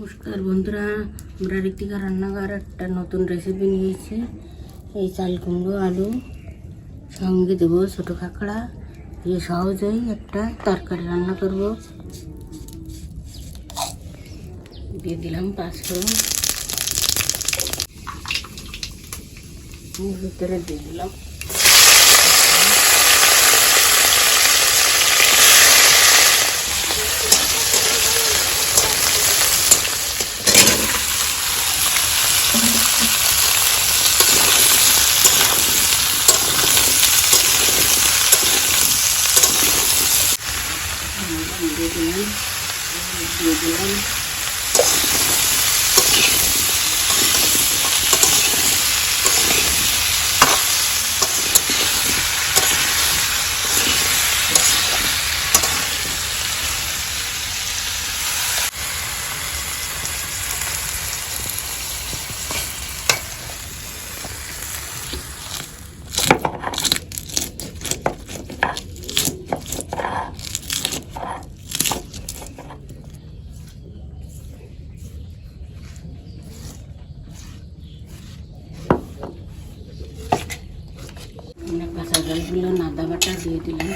নমস্কার বন্ধুরা, আমরা ঋতিকা রান্নাঘর একটা নতুন রেসিপি নিয়েছি এই চাল কুমড়ো, আলু, সঙ্গে দেবো ছোটো কাঁকড়া দিয়ে সহজেই একটা তরকারি রান্না করব। দিয়ে দিলাম এর ভিতরে দিয়ে দিলাম দিয়ে দিলাম দিয়ে দিলাম আমরা জলগুলো নাদা বাটা দিয়ে দিলাম।